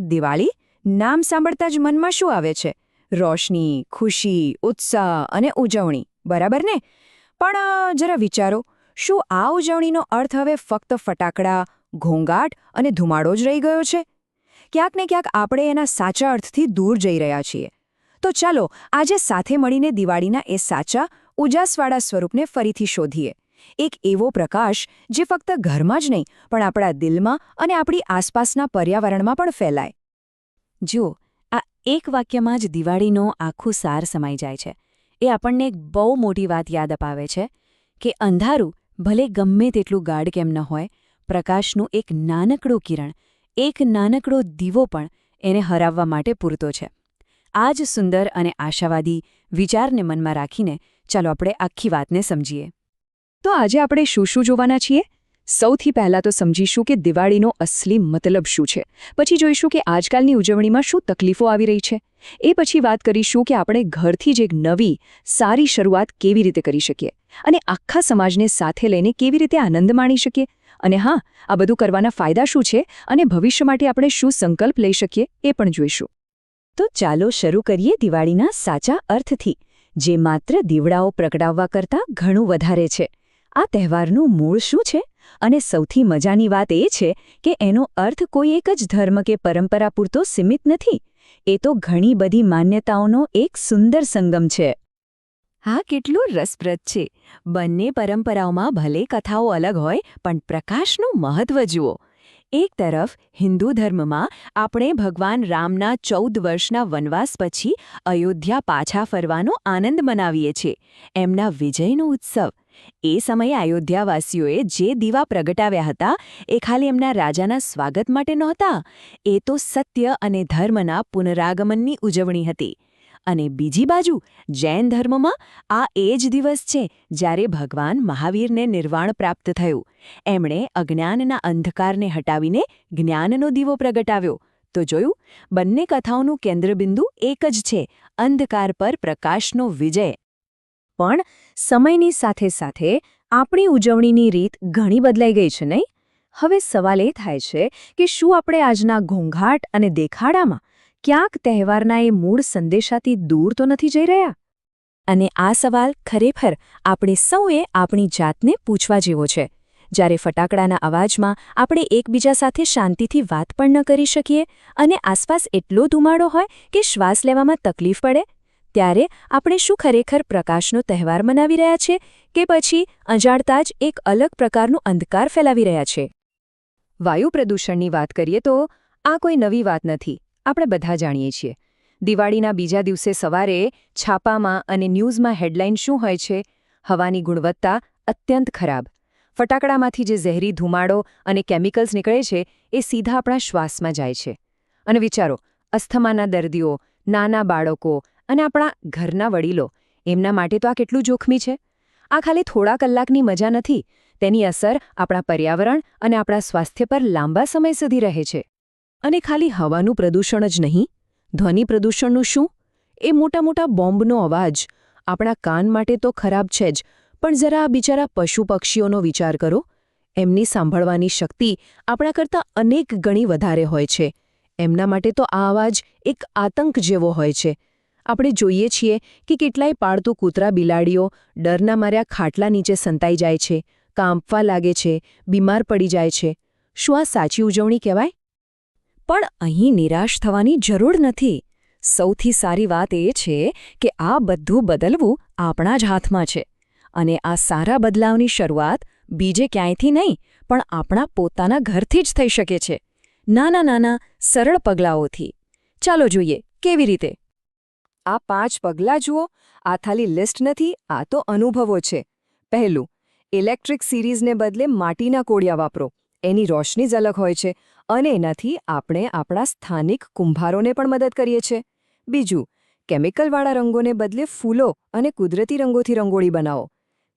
દિવાળી નામ સાંભળતા જ મનમાં શું આવે છે? રોશની, ખુશી, ઉત્સાહ અને ઉજવણી, બરાબર ને? પણ જરા વિચારો, શું આ ઉજવણીનો અર્થ હવે ફક્ત ફટાકડા, ઘોંઘાટ અને ધુમાડો જ રહી ગયો છે? ક્યાંક ને ક્યાંક આપણે એના સાચા અર્થથી દૂર જઈ રહ્યા છીએ. તો ચાલો આજે સાથે મળીને દિવાળીના એ સાચા, ઉજાસવાળા સ્વરૂપને ફરીથી શોધીએ. એક એવો પ્રકાશ જે ફક્ત ઘરમાં જ નહીં, પણ આપણા દિલમાં અને આપણી આસપાસના પર્યાવરણમાં પણ ફેલાય. જુઓ, આ એક વાક્યમાં જ દિવાળીનો આખું સાર સમાઈ જાય છે. એ આપણને એક બહુ મોટી વાત યાદ અપાવે છે કે અંધારું ભલે ગમે તેટલું ગાઢ કેમ ન હોય, પ્રકાશનું એક નાનકડું કિરણ, એક નાનકડો દીવો પણ એને હરાવવા માટે પૂરતો છે. આ જ સુંદર અને આશાવાદી વિચારને મનમાં રાખીને ચાલો આપણે આખી વાતને સમજીએ. તો આજે આપણે શું શું જોવાના છીએ? સૌથી પહેલાં તો સમજીશું કે દિવાળીનો અસલી મતલબ શું છે. પછી જોઈશું કે આજકાલની ઉજવણીમાં શું તકલીફો આવી રહી છે. એ પછી વાત કરીશું કે આપણે ઘરથી જ એક નવી, સારી શરૂઆત કેવી રીતે કરી શકીએ. અને આખા સમાજને સાથે લઈને કેવી રીતે આનંદ માણી શકીએ. અને હા, આ બધું કરવાના ફાયદા શું છે અને ભવિષ્ય માટે આપણે શું સંકલ્પ લઈ શકીએ એ પણ જોઈશું. તો ચાલો શરૂ કરીએ દિવાળીના સાચા અર્થથી, જે માત્ર દીવડાઓ પ્રગટાવવા કરતાં ઘણું વધારે છે. આ તહેવારનું મૂળ શું છે? અને સૌથી મજાની વાત એ છે કે એનો અર્થ કોઈ એક જ ધર્મ કે પરંપરા પૂરતો સીમિત નથી. એ તો ઘણી બધી માન્યતાઓનો એક સુંદર સંગમ છે. હા, કેટલું રસપ્રદ છે. બંને પરંપરાઓમાં ભલે કથાઓ અલગ હોય, પણ પ્રકાશનું મહત્વ જુઓ. એક તરફ, હિન્દુ ધર્મમાં આપણે ભગવાન રામના ચૌદ વર્ષના વનવાસ પછી અયોધ્યા પાછા ફરવાનો આનંદ મનાવીએ છીએ. એમના વિજયનો ઉત્સવ. એ સમયે અયોધ્યાવાસીઓએ જે દીવા પ્રગટાવ્યા હતા, એ ખાલી એમના રાજાના સ્વાગત માટે નહોતા. એ તો સત્ય અને ધર્મના પુનરાગમનની ઉજવણી હતી. અને બીજી બાજુ, જૈન ધર્મમાં આ એ જ દિવસ છે જ્યારે ભગવાન મહાવીરને નિર્વાણ પ્રાપ્ત થયું. એમણે અજ્ઞાનના અંધકારને હટાવીને જ્ઞાનનો દીવો પ્રગટાવ્યો. તો જોયું, બંને કથાઓનું કેન્દ્રબિંદુ એક જ છે, અંધકાર પર પ્રકાશનો વિજય. પણ સમયની સાથે સાથે આપણી ઉજવણીની રીત ઘણી બદલાઈ ગઈ છે, નહીં? હવે સવાલ એ થાય છે કે શું આપણે આજના ઘોંઘાટ અને દેખાડામાં ક્યાંક તહેવારના એ મૂળ સંદેશાથી દૂર તો નથી જઈ રહ્યા? અને આ સવાલ ખરેખર આપણે સૌએ આપણી જાતને પૂછવા જેવો છે. જ્યારે ફટાકડાના અવાજમાં આપણે એકબીજા સાથે શાંતિથી વાત પણ ન કરી શકીએ અને આસપાસ એટલો ધુમાડો હોય કે શ્વાસ લેવામાં તકલીફ પડે, ત્યારે આપણે શું ખરેખર પ્રકાશનો તહેવાર મનાવી રહ્યા છે કે પછી અજાણતા જ એક અલગ પ્રકારનું અંધકાર ફેલાવી રહ્યા છે? વાયુ પ્રદૂષણની વાત કરીએ તો આ કોઈ નવી વાત નથી. આપણે બધા જાણીએ છીએ. દિવાળીના બીજા દિવસે સવારે છાપામાં અને ન્યૂઝમાં હેડલાઇન શું હોય છે? હવાની ગુણવત્તા અત્યંત ખરાબ. ફટાકડામાંથી જે ઝેરી ધુમાડો અને કેમિકલ્સ નીકળે છે, એ સીધા આપણા શ્વાસમાં જાય છે. અને વિચારો, અસ્થમાના દર્દીઓ, નાના બાળકો અને આપણા ઘરના વડીલો, એમના માટે તો આ કેટલું જોખમી છે? આ ખાલી થોડા કલાકની મજા નથી. તેની અસર આપણા પર્યાવરણ અને આપણા સ્વાસ્થ્ય પર લાંબા સમય સુધી રહે છે. અને ખાલી હવાનું પ્રદૂષણ જ નહીં, ધ્વનિ પ્રદૂષણનું શું? એ મોટા મોટા બોમ્બનો અવાજ આપણા કાન માટે તો ખરાબ છે જ, પણ જરા આ બિચારા પશુ પક્ષીઓનો વિચાર કરો. એમની સાંભળવાની શક્તિ આપણા કરતાં અનેક ગણી વધારે હોય છે. એમના માટે તો આ અવાજ એક આતંક જેવો હોય છે. આપણે જોઈએ છીએ કે કેટલાય પાળતું કૂતરા બિલાડીઓ ડરના માર્યા ખાટલા નીચે સંતાઈ જાય છે, કાંપવા લાગે છે, બીમાર પડી જાય છે. શું આ સાચી ઉજવણી કહેવાય? પણ અહીં નિરાશ થવાની જરૂર નથી. સૌથી સારી વાત એ છે કે આ બધું બદલવું આપણા જ હાથમાં છે અને આ સારા બદલાવની શરૂઆત બીજે ક્યાંયથી નહીં, પણ આપણા પોતાના ઘરથી જ થઈ શકે છે. નાના નાના, સરળ પગલાંઓથી. ચાલો જોઈએ, કેવી રીતે? આ પાંચ પગલાં જુઓ, આ ખાલી લિસ્ટ નથી, આ તો અનુભવો છે. પહેલું, ઇલેક્ટ્રિક સિરીઝને બદલે માટીના કોડિયા વાપરો. એની રોશની અલગ હોય છે. અને એનાથી આપણે આપણા સ્થાનિક કુંભારોને પણ મદદ કરીએ છીએ. બીજું, કેમિકલવાળા રંગોને બદલે ફૂલો અને કુદરતી રંગોથી રંગોળી બનાવો.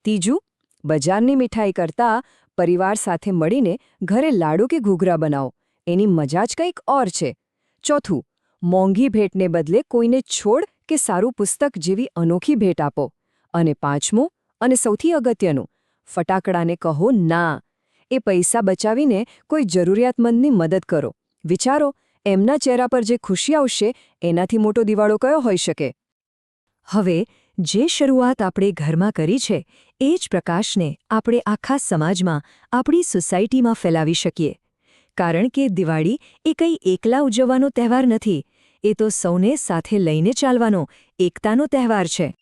ત્રીજું, બજારની મીઠાઈ કરતાં પરિવાર સાથે મળીને ઘરે લાડુ કે ઘૂઘરા બનાવો. એની મજા જ કંઈક ઓર છે. ચોથું, મોંઘી ભેટને બદલે કોઈને છોડ કે સારું પુસ્તક જેવી અનોખી ભેટ આપો. અને પાંચમું અને સૌથી અગત્યનું, ફટાકડાને કહો ના. એ પૈસા બચાવીને કોઈ જરૂરિયાતમંદની મદદ કરો. વિચારો, એમના ચહેરા પર જે ખુશી આવશે, એનાથી મોટો દિવાળો કયો હોઈ શકે? હવે, જે શરૂઆત આપણે ઘરમાં કરી છે, એ જ પ્રકાશને આપણે આખા સમાજમાં, આપણી સોસાયટીમાં ફેલાવી શકીએ. કારણ કે દિવાળી એ કંઈ એકલા ઉજવવાનો તહેવાર નથી, એ તો સૌને સાથે લઈને ચાલવાનો, એકતાનો તહેવાર છે.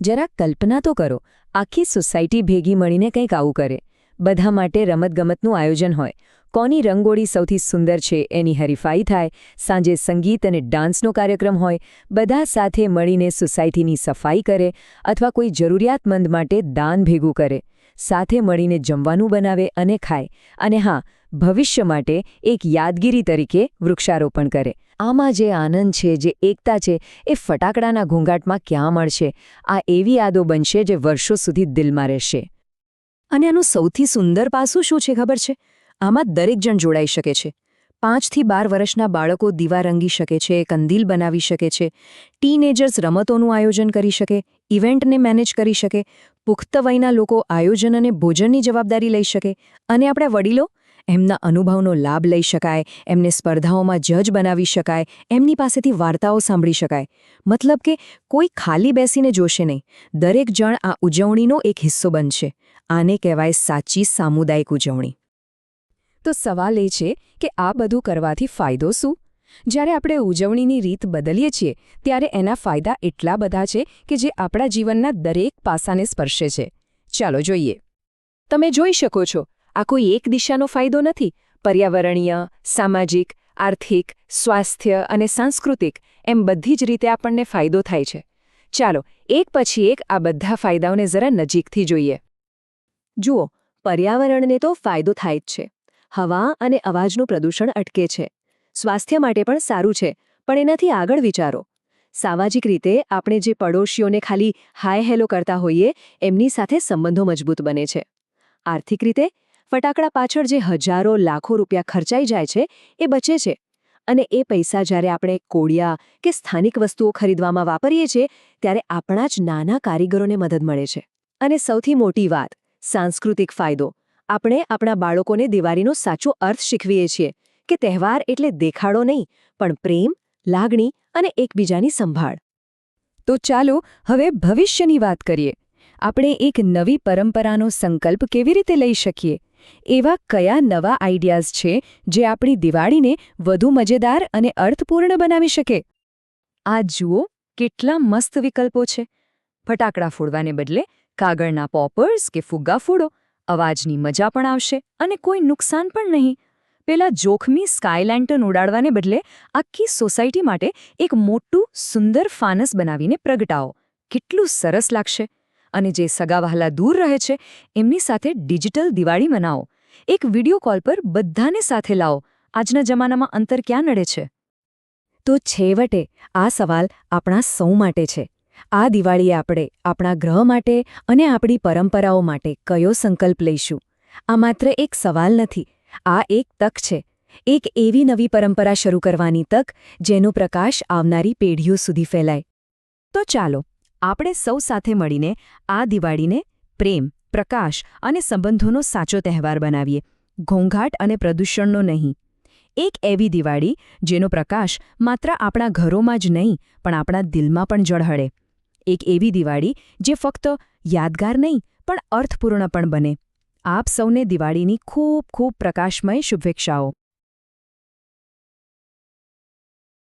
જરા કલ્પના તો કરો, આખી સોસાયટી ભેગી મળીને કંઈક આવું કરે. બધા માટે રમતગમતનું આયોજન હોય. કોની રંગોળી સૌથી સુંદર છે એની હરીફાઈ થાય. સાંજે સંગીત અને ડાન્સનો કાર્યક્રમ હોય. બધા સાથે મળીને સોસાયટીની સફાઈ કરે અથવા કોઈ જરૂરિયાતમંદ માટે દાન ભેગું કરે. સાથે મળીને જમવાનું બનાવે અને ખાય. અને હા, ભવિષ્ય માટે એક યાદગીરી તરીકે વૃક્ષારોપણ કરે. આમાં જે આનંદ છે, જે એકતા છે, એ ફટાકડાના ઘોંઘાટમાં ક્યાં મળશે? આ એવી યાદો બનશે જે વર્ષો સુધી દિલમાં રહેશે. અને આનું સૌથી સુંદર પાસું શું છે ખબર છે? આમાં દરેક જણ જોડાઈ શકે છે. પાંચથી બાર વર્ષના બાળકો દીવા રંગી શકે છે, કંદીલ બનાવી શકે છે, ટીનેજર્સ રમતોનું આયોજન કરી શકે, ઇવેન્ટને મેનેજ કરી શકે, પુખ્ત વયના લોકો આયોજન અને ભોજનની જવાબદારી લઈ શકે અને આપણા વડીલો એમના અનુભવનો લાભ લઈ શકાય, એમને સ્પર્ધાઓમાં જજ બનાવી શકાય, એમની પાસેથી વાર્તાઓ સાંભળી શકાય. મતલબ કે કોઈ ખાલી બેસીને જોશે નહીં. દરેક જણ આ ઉજવણીનો એક હિસ્સો બનશે. આને કહેવાય સાચી સામુદાયિક ઉજવણી. તો સવાલ એ છે કે આ બધું કરવાથી ફાયદો શું? જ્યારે આપણે ઉજવણીની રીત બદલીએ છીએ, ત્યારે એના ફાયદા એટલા બધા છે કે જે આપણા જીવનના દરેક પાસાને સ્પર્શે છે. ચાલો જોઈએ. તમે જોઈ શકો છો, આ કોઈ એક દિશાનો ફાયદો નથી. પર્યાવરણીય, સામાજિક, આર્થિક, સ્વાસ્થ્ય અને સાંસ્કૃતિક, એમ બધી જ રીતે આપણને ફાયદો થાય છે. ચાલો, એક પછી એક આ બધા ફાયદાઓને જરા નજીકથી જોઈએ. જુઓ, પર્યાવરણને તો ફાયદો થાય જ છે. હવા અને અવાજનું પ્રદૂષણ અટકે છે. સ્વાસ્થ્ય માટે પણ સારું છે, પણ એનાથી આગળ વિચારો. સામાજિક રીતે આપણે જે પડોશીઓને ખાલી હાય હેલો કરતા હોઈએ, એમની સાથે સંબંધો મજબૂત બને છે. આર્થિક રીતે, ફટાકડા પાછળ જે હજારો લાખો રૂપિયા ખર્ચાઈ જાય છે, એ બચે છે. અને એ પૈસા જ્યારે આપણે કોડિયા કે સ્થાનિક વસ્તુઓ ખરીદવામાં વાપરીએ છીએ, ત્યારે આપણા જ નાના કારીગરોને મદદ મળે છે. અને સૌથી મોટી વાત સાંસ્કૃતિક ફાયદો. આપણે આપણા બાળકોને દિવાળીનો સાચો અર્થ શીખવીએ છીએ કે તહેવાર એટલે દેખાડો નહીં, પણ પ્રેમ, લાગણી અને એકબીજાની સંભાળ. તો ચાલો હવે ભવિષ્યની વાત કરીએ. આપણે એક નવી પરંપરાનો સંકલ્પ કેવી રીતે લઈ શકીએ? એવા કયા નવા આઈડિયાઝ છે જે આપણી દિવાળીને વધુ મજેદાર અને અર્થપૂર્ણ બનાવી શકે? આ જુઓ, કેટલા મસ્ત વિકલ્પો છે. ફટાકડા ફોડવાને બદલે કાગળના પોપર્સ કે ફુગ્ગા ફોડો, અવાજની મજા પણ આવશે અને કોઈ નુકસાન પણ નહીં. પેલા જોખમી સ્કાયલેન્ટન ઉડાડવાને બદલે આખી સોસાયટી માટે એક મોટું, સુંદર ફાનસ બનાવીને પ્રગટાવો. કેટલું સરસ લાગશે. અને જે સગાવહાલા દૂર રહે છે, એમની સાથે ડિજિટલ દિવાળી મનાવો. એક વીડિયો કોલ પર બધાને સાથે લાવો. આજના જમાનામાં અંતર ક્યાં નડે છે? તો છેવટે આ સવાલ આપણા સૌ માટે છે. આ દિવાળીએ આપણે આપણા ગ્રહ માટે અને આપણી પરંપરાઓ માટે કયો સંકલ્પ લઈશું? આ માત્ર એક સવાલ નથી, આ એક તક છે. એક એવી નવી પરંપરા શરૂ કરવાની તક જેનો પ્રકાશ આવનારી પેઢીઓ સુધી ફેલાય. તો ચાલો, આપણે સૌ સાથે મળીને આ દિવાળીને પ્રેમ, પ્રકાશ અને સંબંધોનો સાચો તહેવાર બનાવીએ. ઘોંઘાટ અને પ્રદૂષણનો નહીં. એક એવી દિવાળી જેનો પ્રકાશ માત્ર આપણા ઘરોમાં જ નહીં, પણ આપણા દિલમાં પણ ઝળહળે. એક એવી દિવાળી જે ફક્ત યાદગાર નહીં, પણ અર્થપૂર્ણ પણ બને. આપ સૌને દિવાળીની ખૂબ ખૂબ પ્રકાશમય શુભેચ્છાઓ.